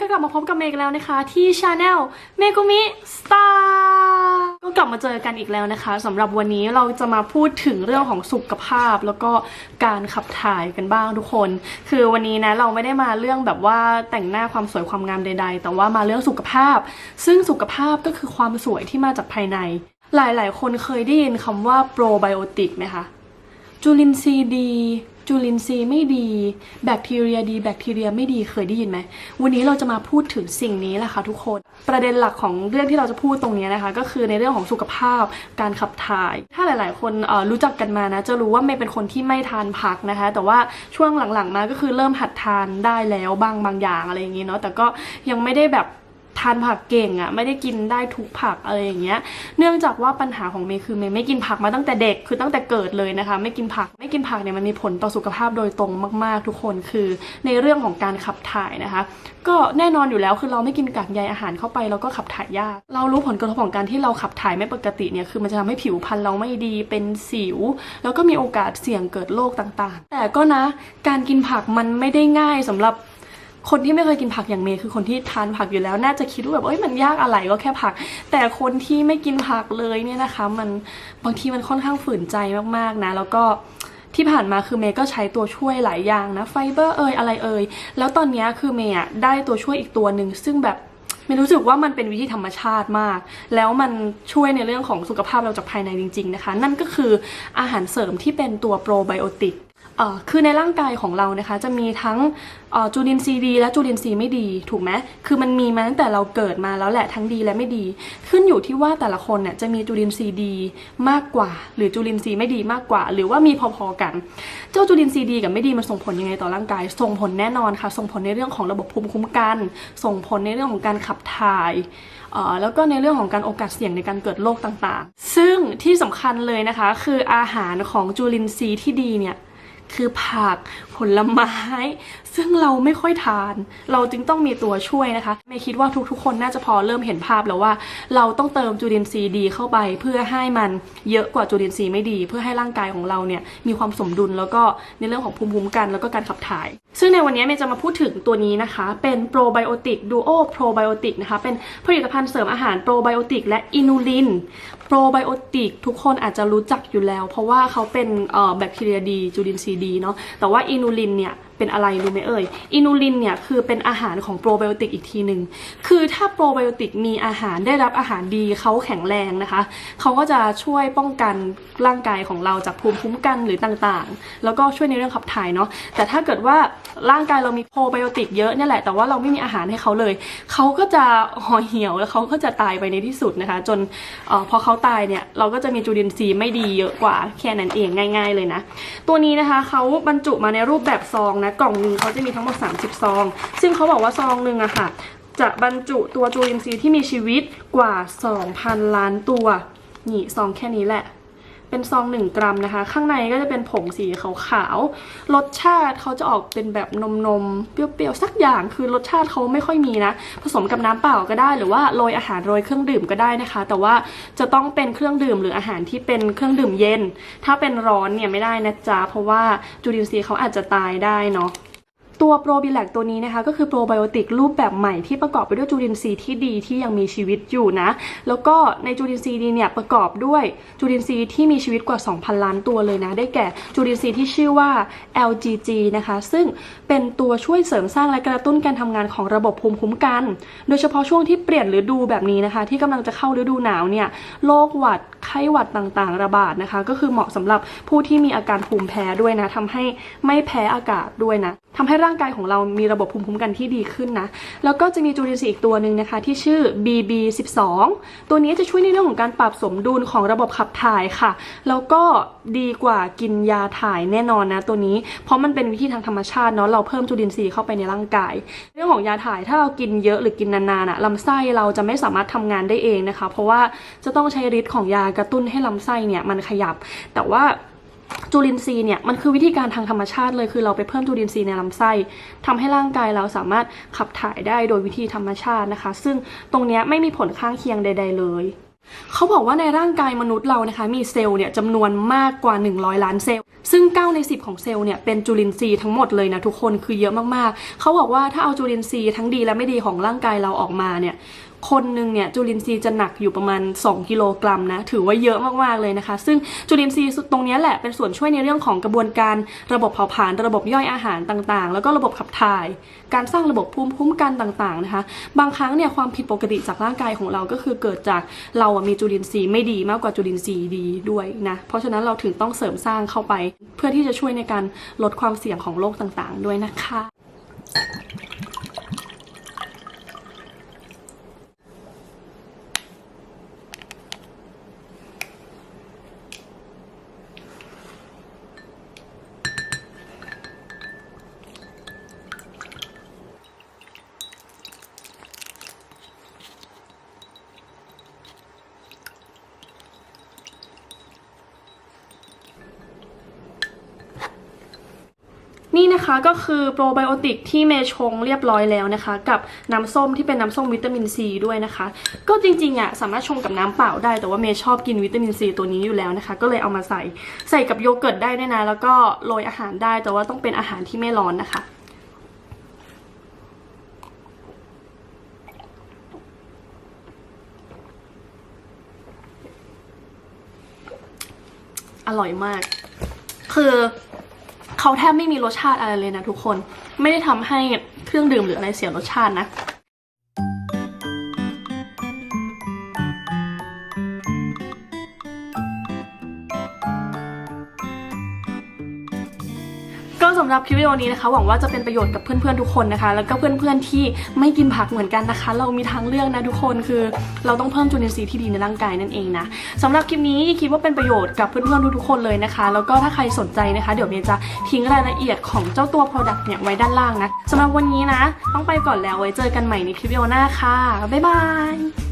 ก็กลับมาพบกับเมย์กันแล้วนะคะ ที่ชาแนลเมกุมิสตาร์ก็กลับมาเจอกันอีกแล้วนะคะสำหรับวันนี้เราจะมาพูดถึงเรื่องของสุขภาพ แล้วก็การขับถ่ายกันบ้างทุกคน คือวันนี้นะเราไม่ได้มาเรื่องแบบว่าแต่งหน้าความสวยความงามใด ๆ แต่ว่ามาเรื่องสุขภาพ ซึ่งสุขภาพก็คือความสวยที่มาจากภายใน หลายๆ คนเคยได้ยินคำว่าโปรไบโอติกไหมคะ จุลินทรีย์ดี จุลินทรีย์ไม่ดี แบคทีเรียดี แบคทีเรียไม่ดีเคยได้ยินไหม วันนี้เราจะมาพูดถึงสิ่งนี้แหละค่ะทุกคน ประเด็นหลักของเรื่องที่เราจะพูดตรงนี้นะคะ ก็คือในเรื่องของสุขภาพการขับถ่าย ถ้าหลาย ๆ คนรู้จักกันมานะ จะรู้ว่าเมย์เป็นคนที่ไม่ทานผักนะคะ แต่ว่าช่วงหลัง ๆ มาก็คือเริ่มหัดทานได้แล้วบางบางอย่างอะไรอย่างนี้เนาะแต่ก็ยังไม่ได้แบบ ทานผักเก่งอะ่ะไม่ได้กินได้ทุกผักอะไรอย่างเงี้ย เนื่องจากว่าปัญหาของเมย์คือเมย์ไม่กินผักมาตั้งแต่เด็กคือตั้งแต่เกิดเลยนะคะ ไม่กินผักไม่กินผักเนี่ยมันมีผลต่อสุขภาพโดยตรงมาก ๆ ทุกคนคือในเรื่องของการขับถ่ายนะคะ ก็แน่นอนอยู่แล้วคือเราไม่กินกากใยอาหารเข้าไปเราก็ขับถ่ายยาก เรารู้ผลกระทบของการที่เราขับถ่ายไม่ปกติเนี่ยคือมันจะทำให้ผิวพรรณเราไม่ดีเป็นสิว แล้วก็มีโอกาสเสี่ยงเกิดโรคต่างๆ แต่ก็นะการกินผักมันไม่ได้ง่ายสำหรับ คนที่ไม่เคยกินผักอย่างเมย์คือคนที่ทานผักอยู่แล้ว น่าจะคิดว่าแบบเอ้ยมันยากอะไรก็แค่ผัก แต่คนที่ไม่กินผักเลยเนี่ยนะคะ มันบางทีมันค่อนข้างฝืนใจมากๆนะ แล้วก็ที่ผ่านมาคือเมย์ก็ใช้ตัวช่วยหลายอย่างนะไฟเบอร์เอ่ยอะไรเอ่ยแล้วตอนนี้คือเมย์อะได้ตัวช่วยอีกตัวหนึ่งซึ่งแบบเมย์รู้สึกว่ามันเป็นวิธีธรรมชาติมาก แล้วมันช่วยในเรื่องของสุขภาพเราจากภายในจริง ๆนะคะ นั่นก็คืออาหารเสริมที่เป็นตัวโปรไบโอติก คือในร่างกายของเรานะคะ จะมีทั้งจุลินทรีย์ดี และจุลินทรีย์ไม่ดี ถูกไหมคือมันมีมาตั้งแต่เราเกิดมาแล้วแหละทั้งดีและไม่ดี ขึ้นอยู่ที่ว่าแต่ละคนเนี่ยจะมีจุลินทรีย์ดีมากกว่า หรือจุลินทรีย์ไม่ดีมากกว่า หรือว่ามีพอๆกัน เจ้าจุลินทรีย์ดีกับไม่ดีมันส่งผลยังไงต่อร่างกาย ส่งผลแน่นอนค่ะ ส่งผลในเรื่องของระบบภูมิคุ้มกัน ส่งผลในเรื่องของการขับถ่ายแล้วก็ในเรื่องของการโอกาสเสี่ยงในการเกิดโรคต่างๆ ซึ่งที่สำคัญเลยนะคะ คืออาหารของจุลินทรีย์ที่ดีเนี่ย คือผัก ผลไม้ ซึ่งเราไม่ค่อยทาน เราจึงต้องมีตัวช่วยนะคะไม่คิดว่าทุกๆ คนน่าจะพอเริ่มเห็นภาพแล้วว่า เราต้องเติมจุลินทรีย์ดีเข้าไปเพื่อให้มันเยอะกว่าจุลินทรีย์ไม่ดี เพื่อให้ร่างกายของเราเนี่ยมีความสมดุลแล้วก็ในเรื่องของภูมิคุ้มกันแล้วก็การขับถ่าย ซึ่งในวันนี้เมย์จะมาพูดถึงตัวนี้นะคะ เป็นโปรไบโอติกดูโอโปรไบโอติกนะคะเป็นผลิตภัณฑ์เสริมอาหารโปรไบโอติกและอินูลินโปรไบโอติกทุกคนอาจจะรู้จักอยู่แล้ว เพราะว่าเขาเป็นแบคทีเรียดีจุลินทรีย์ดีเนาะแต่ว่าอินูลินเนี่ย เป็นอะไรรู้ไหมเอ่ยอินูลินเนี่ยคือเป็นอาหารของโปรไบโอติกอีกทีหนึ่งคือถ้าโปรไบโอติกมีอาหารได้รับอาหารดีเขาแข็งแรงนะคะเขาก็จะช่วยป้องกันร่างกายของเราจากภูมิคุ้มกันหรือต่างๆ แล้วก็ช่วยในเรื่องขับถ่ายเนาะแต่ถ้าเกิดว่าร่างกายเรามีโปรไบโอติกเยอะเนี่ยแหละแต่ว่าเราไม่มีอาหารให้เขาเลยเขาก็จะห่อเหี่ยวแล้วเขาก็จะตายไปในที่สุดนะคะ จนออพอเขาตายเนี่ยเราก็จะมีจุลินทรีย์ไม่ดีเยอะกว่าแค่นั้นเองง่าย ๆ เลยนะตัวนี้นะคะเขาบรรจุมาในรูปแบบซองนะกล่องหนึ่งเขาจะมีทั้งหมด 30 ซอง ซึ่งเขาบอกว่าซองหนึ่งอะค่ะ จะบรรจุตัวจุลินทรีย์ที่มีชีวิตกว่า 2,000 ล้านตัว นี่ซองแค่นี้แหละ เป็นซองหนึ่งกรัมนะคะ ข้างในก็จะเป็นผงสีขาวๆรสชาติเขาจะออกเป็นแบบนมนมๆเปรี้ยวๆสักอย่างคือรสชาติเขาไม่ค่อยมีนะ ผสมกับน้ำเปล่าก็ได้หรือว่าโรยอาหารโรยเครื่องดื่มก็ได้นะคะ แต่ว่าจะต้องเป็นเครื่องดื่มหรืออาหารที่เป็นเครื่องดื่มเย็น ถ้าเป็นร้อนเนี่ยไม่ได้นะจ๊ะเพราะว่าจุลินทรีย์เขาอาจจะตายได้เนาะ ตัวโปรบิแลกตัวนี้นะคะก็คือโปรไบโอติกรูปแบบใหม่ที่ประกอบไปด้วยจุลินทรีย์ที่ดีที่ยังมีชีวิตอยู่นะ แล้วก็ในจุลินทรีย์ดีเนี่ยประกอบด้วยจุลินทรีย์ที่มีชีวิตกว่า 2,000 ล้านตัวเลยนะ ได้แก่จุลินทรีย์ที่ชื่อว่า LGG นะคะ ซึ่งเป็นตัวช่วยเสริมสร้างและกระตุ้นการทำงานของระบบภูมิคุ้มกัน โดยเฉพาะช่วงที่เปลี่ยนฤดูแบบนี้นะคะ ที่กำลังจะเข้าฤดูหนาวเนี่ยโรคหวัดไข้หวัดต่างๆ ระบาดนะคะ ก็คือเหมาะสำหรับผู้ที่มีอาการภูมิแพ้ด้วยนะทำให้ไม่แพ้อากาศด้วยนะทำให้ร่างกายของเรามีระบบภูมิคุ้มกันที่ดีขึ้นนะ แล้วก็จะมีจุลินทรีย์อีกตัวหนึ่งนะคะ ที่ชื่อ BB12 ตัวนี้จะช่วยในเรื่องของการปรับสมดุลของระบบขับถ่ายค่ะ แล้วก็ดีกว่ากินยาถ่ายแน่นอนนะตัวนี้ เพราะมันเป็นวิธีทางธรรมชาติเนาะ เราเพิ่มจุลินทรีย์เข้าไปในร่างกาย เรื่องของยาถ่ายถ้าเรากินเยอะหรือกินนานๆอะลำไส้เราจะไม่สามารถทำงานได้เองนะคะ เพราะว่าจะต้องใช้ฤทธิ์ของยากระตุ้นให้ลำไส้เนี่ยมันขยับ แต่ว่าจุลินทรีย์เนี่ยมันคือวิธีการทางธรรมชาติเลยคือเราไปเพิ่มจุลินทรีย์ในลำไส้ทำให้ร่างกายเราสามารถขับถ่ายได้โดยวิธีธรรมชาตินะคะ ซึ่งตรงเนี้ยไม่มีผลข้างเคียงใด ๆ เลยเขาบอกว่าในร่างกายมนุษย์เรานะคะมีเซลล์เนี่ยจำนวนมากกว่า 100 ล้านเซลล์ ซึ่ง 9 ใน 10 ของเซลล์เนี่ยเป็นจุลินทรีย์ทั้งหมดเลยนะทุกคนคือเยอะมากๆ เขาบอกว่าถ้าเอาจุลินทรีย์ทั้งดีและไม่ดีของร่างกายเราออกมาเนี่ย คนหนึ่งเนี่ยจุลินทรีย์จะหนักอยู่ประมาณ 2 กิโลกรัมนะถือว่าเยอะมากๆเลยนะคะ ซึ่งจุลินทรีย์ตรงนี้แหละเป็นส่วนช่วยในเรื่องของกระบวนการระบบเผาผลาญระบบย่อยอาหารต่างๆ แล้วก็ระบบขับถ่าย การสร้างระบบภูมิคุ้มกันต่างๆนะคะ บางครั้งเนี่ยความผิดปกติจากร่างกายของเราก็คือเกิดจากเรามีจุลินทรีย์ไม่ดีมากกว่าจุลินทรีย์ดีด้วยนะเพราะฉะนั้นเราถึงต้องเสริมสร้างเข้าไป เพื่อที่จะช่วยในการลดความเสี่ยงของโรคต่างๆ ด้วยนะคะ นะคะก็คือโปรไบโอติกที่เมย์ชงเรียบร้อยแล้วนะคะ กับน้ำส้มที่เป็นน้ำส้มวิตามินซีด้วยนะคะ ก็จริงๆอะสามารถชงกับน้ำเปล่าได้แต่ว่าเมย์ชอบกินวิตามินซีตัวนี้อยู่แล้วนะคะ ก็เลยเอามาใส่ใส่กับโยเกิร์ตได้ด้วยนะแล้วก็โรยอาหารได้แต่ว่าต้องเป็นอาหารที่ไม่ร้อนนะคะอร่อยมาก คือ เขาแทบไม่มีรสชาติอะไรเลยนะทุกคน ไม่ได้ทำให้เครื่องดื่มหรืออะไรเสียรสชาตินะ ก็สำหรับคลิปวิดีโอนี้นะคะ หวังว่าจะเป็นประโยชน์กับเพื่อนๆทุกคนนะคะ แล้วก็เพื่อนๆที่ไม่กินผักเหมือนกันนะคะ เรามีทางเลือกนะทุกคนคือเราต้องเพิ่มจุลินทรีย์ที่ดีในร่างกายนั่นเองนะสำหรับคลิปนี้คิดว่าเป็นประโยชน์กับเพื่อนๆทุกๆคนเลยนะคะ แล้วก็ถ้าใครสนใจนะคะ เดี๋ยวเมย์จะทิ้งรายละเอียดของเจ้าตัว Product เนี่ยไว้ด้านล่างนะสำหรับวันนี้นะ ต้องไปก่อนแล้วไว้เจอกันใหม่ในคลิปวิดีโอหน้าค่ะบ๊ายบาย